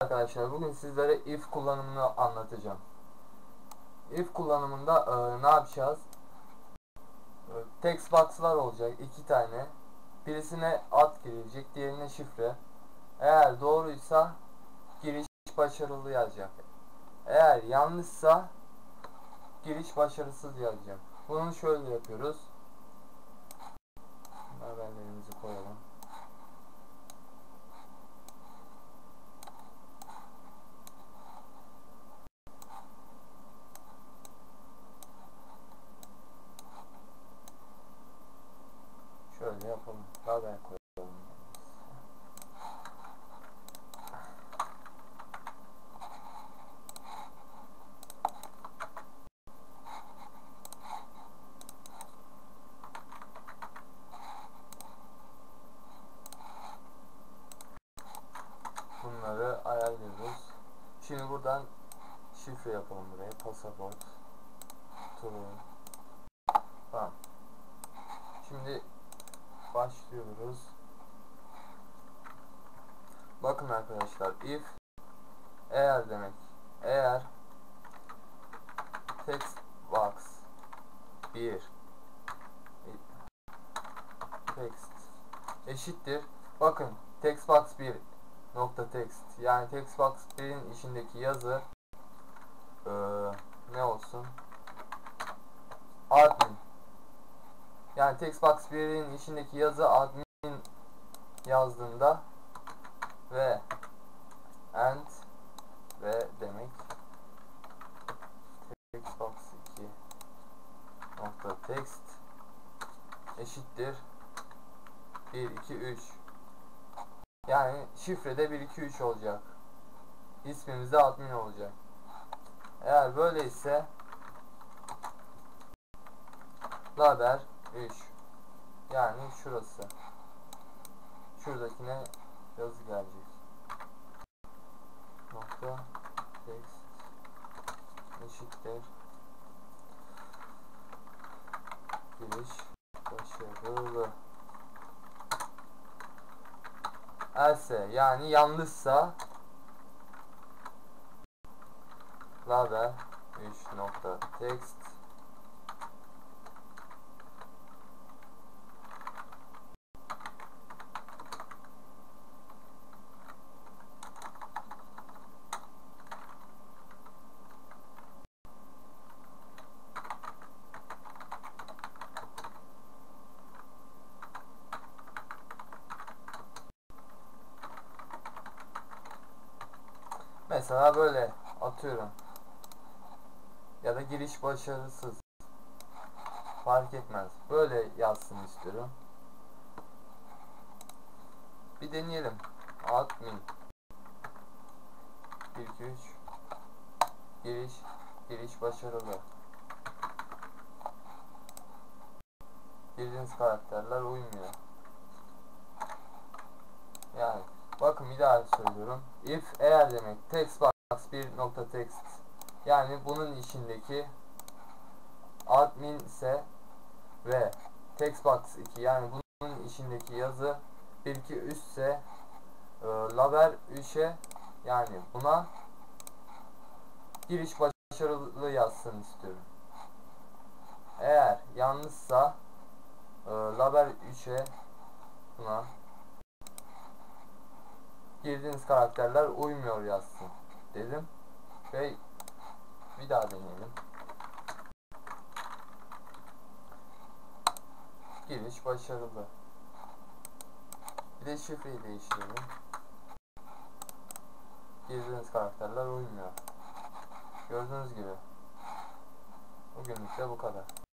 arkadaşlar bugün sizlere if kullanımını anlatacağım. If kullanımında e, ne yapacağız? E, text box'lar olacak iki tane. Birisine ad girilecek, diğerine şifre. Eğer doğruysa giriş başarılı yazacak. Eğer yanlışsa giriş başarısız yazacak. Bunu şöyle yapıyoruz. Haberlerimizi koyalım. Haber koyalım. Bunları ayarlıyoruz. Şimdi buradan şifre yapalım buraya. Pasaport. True. Bakın arkadaşlar if eğer demek. Eğer text box 1 text eşittir. Bakın text box 1 nokta text yani text box 1'in içindeki yazı ee, ne olsun admin yani textbox 1'in içindeki yazı admin yazdığında ve and ve demek textbox 2 nokta text eşittir 1 2 3 yani şifrede 1 2 3 olacak. İsmimizde admin olacak. Eğer böyleyse haber 3 yani şurası. Şuradakine yazı gelecek. Nokta text eşittir. Giriş başarılı. Else yani yanlışsa. Haber 3 nokta text Mesela böyle atıyorum. Ya da giriş başarısız. Fark etmez. Böyle yazsın istiyorum. Bir deneyelim. Admin 1 2 3 Giriş giriş başarılı. Girdiğiniz karakterler uymuyor. Yani bakın bir daha söylüyorum. If eğer demek text box bir nokta text yani bunun içindeki admin ise ve text box 2 yani bunun içindeki yazı 1 2 3 ise e, laver 3'e yani buna giriş başarılı yazsın istiyorum. Eğer yanlışsa e, laver 3'e buna girdiğiniz karakterler uymuyor yazsın dedim ve bir daha deneyelim. Giriş başarılı. Bir de şifreyi değiştirelim. Girdiğiniz karakterler uymuyor. Gördüğünüz gibi. Bugünlük de bu kadar.